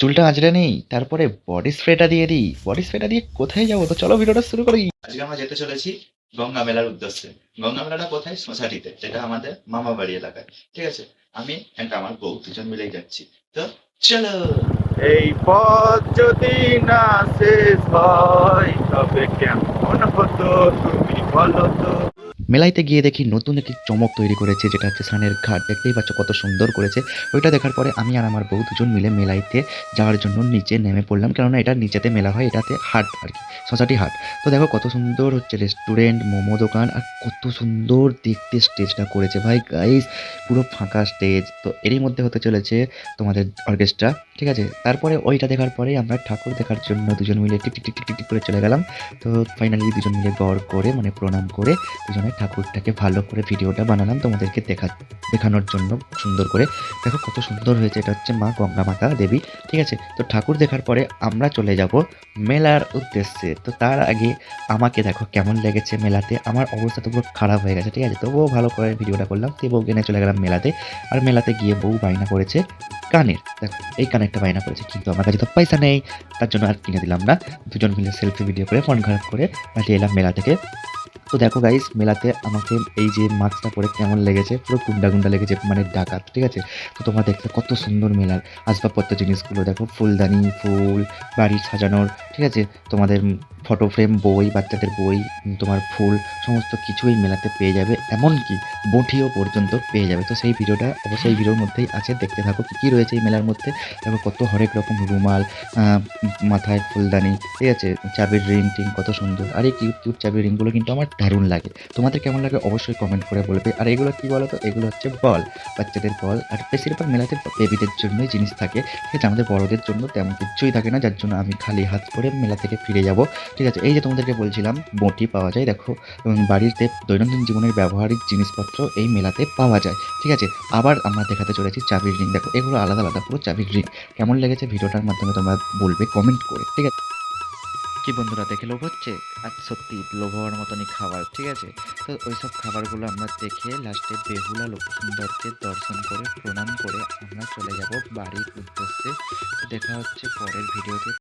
চুলটা আঁচড়ে নেই তারপরে বডি স্প্রেটা দিয়ে দিই। বডি স্প্রেটা দিয়ে কোথায় যাব তো? চলো ভিডিওটা শুরু করি। আজকে আমরা যেতে চলেছি গঙ্গা মেলার উদ্দেশ্যে। গঙ্গা মেলাটা কোথায়? সোসাইটিতে যেটা আমাদের মামা বাড়ি এলাকায়। ঠিক আছে? আমি একটা আমার বউ দুজন মিলেই যাচ্ছি। তো চলো। এই পথ যদি না শেষ হয় তবে কেমন হতো তুমি বলো তো? মেলাইতে গিয়ে দেখি নতুন একটি চমক তৈরি করেছে, যেটা হচ্ছে সানের ঘাট। দেখতেই পাচ্ছ কত সুন্দর করেছে। ওইটা দেখার পরে আমি আর আমার বউ দুজন মিলে মেলাইতে যাওয়ার জন্য নিচে নেমে পড়লাম, কেননা এটা নিচেতে মেলা হয়, এটাতে হাট আর কি সোসাইটি হাট। তো দেখো কত সুন্দর হচ্ছে রেস্টুরেন্ট মোমো দোকান, আর কত সুন্দর দেখতে স্টেজটা করেছে। ভাই গাইস পুরো ফাঁকা স্টেজ তো এরই মধ্যে হতে চলেছে তোমাদের অর্কেস্ট্রা ঠিক আছে? তারপরে ওইটা দেখার পরে আমরা ঠাকুর দেখার জন্য দুজন মিলে টিক টিক টিক টিক করে চলে গেলাম। তো ফাইনালি দুজন মিলে গড় করে মানে প্রণাম করে দুজনে ঠাকুরটাকে ভালো করে ভিডিওটা বানালাম তোমাদেরকে দেখা, দেখানোর জন্য সুন্দর করে। দেখো কত সুন্দর হয়েছে, এটা হচ্ছে মা গঙ্গা মাতা দেবী, ঠিক আছে? তো ঠাকুর দেখার পরে আমরা চলে যাব মেলার উদ্দেশ্যে। তো তার আগে আমাকে দেখো কেমন লেগেছে মেলাতে। আমার অবস্থা তো পুরো খারাপ হয়ে গেছে, ঠিক আছে? তবুও ভালো করে ভিডিওটা করলাম। তো বউ কিনে চলে গেলাম মেলাতে। আর মেলাতে গিয়ে বউ বায়না করেছে কানের। দেখো, এই কানেরটা বায়না করেছে, কিন্তু আমার কাছে তো পয়সা নেই, তার জন্য আর কিনে দিলাম না। দুজন মিলে সেলফি ভিডিও করে ফোন খারাপ করে পাঠিয়ে এলাম মেলা থেকে। তো দেখো গাইস মেলাতে আমাকে এই যে মাস্কটা পরে কেমন লেগেছে, পুরো গুন্ডা গুন্ডা লেগেছে মানে ডাকাত, ঠিক আছে? তো তোমরা দেখতে কত সুন্দর মেলার আসবাবপত্র জিনিসগুলো। দেখো ফুলদানি, ফুল বাড়ি সাজানোর, ঠিক আছে? তোমাদের ফটো ফ্রেম বই, বাচ্চাদের বই তোমার ফুল, সমস্ত কিছুই মেলাতে পেয়ে যাবে, এমনকি বটিও পর্যন্ত পেয়ে যাবে। তো সেই ভিডিওটা অবশ্যই ভিডিওর মধ্যেই আছে, দেখতে থাকো কী কী রয়েছে এই মেলার মধ্যে। দেখো কত হরেক রকম রুমাল মাথায় ফুলদানি, ঠিক আছে? চাবির রিং টিং কত সুন্দর। আর এই কিউট কিউট চাবির রিংগুলো কিন্তু আমার দারুণ লাগে। তোমাদের কেমন লাগে অবশ্যই কমেন্ট করে বলবে। আর এগুলো কি বলো তো এগুলো হচ্ছে বল। বাচ্চাদের বল। আর বেশিরভাগ মেলাতে বেবিদের জন্যই জিনিস থাকে। ঠিক আছে? আমাদের বড়দের জন্য তেমন কিছুই থাকে না। যার জন্য আমি খালি হাত করে মেলা থেকে ফিরে যাব। ঠিক আছে? এই যে তোমাদেরকে বলছিলাম, বটি পাওয়া যায়, দেখো। এবং বাড়িতে দৈনন্দিন জীবনের ব্যবহারিক জিনিসপত্র এই মেলাতে পাওয়া যায়। ঠিক আছে? আবার আমরা দেখাতে চলেছি চাবির রিং দেখো, এগুলো আলাদা আলাদা পুরো চাবির রিং কেমন লেগেছে ভিডিওটার মাধ্যমে তোমরা বলবে কমেন্ট করে। ঠিক আছে? কি বন্ধুরা, দেখে লোভ হচ্ছে? আর সত্যি লোভ হওয়ার মতনই খাবার, ঠিক আছে? তো ওই সব খাবারগুলো আমরা দেখে লাস্টে বেহুলা লক্ষ্মীন্দরকে দর্শন করে, প্রণাম করে আমরা চলে যাব বাড়ির উদ্দেশ্যে। দেখা হচ্ছে পরের ভিডিওতে।